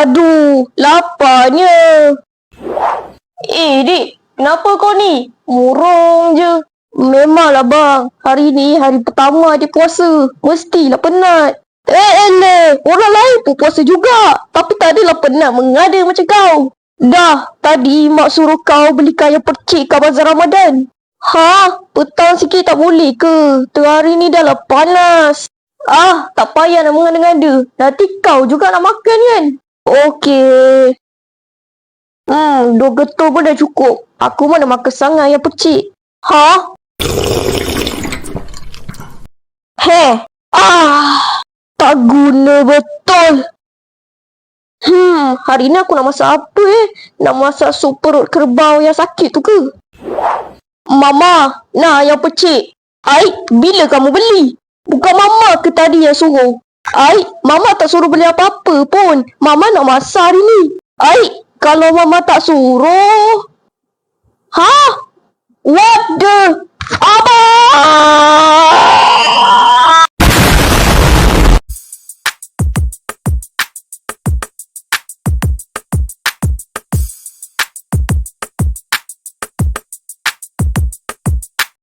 Aduh, laparnya. Eh, Dik. Kenapa kau ni? Murung je. Memanglah bang. Hari ni hari pertama dia puasa. Mestilah penat. Eh, ele. Orang lain pun puasa juga. Tapi tadilah penat mengada macam kau. Dah, tadi mak suruh kau beli kaya percik kat bazar Ramadan. Ha? Petang sikit tak boleh ke? Tengah hari ni dah lah panas. Ah, tak payah nak mengada-ngada. Nanti kau juga nak makan kan? Okey. Hmm, dua getul pun dah cukup. Aku mana makan sangat yang pecik. Ha? Heh. Ah, tak guna betul. Hmm, hari ni aku nak masak apa eh? Nak masak sup perut kerbau yang sakit tu ke? Mama, nah yang pecik. Aik, bila kamu beli? Bukan Mama ke tadi yang suruh? Ai, Mama tak suruh beli apa-apa pun. Mama nak masak hari ni. Ai, kalau Mama tak suruh... Ha? What the...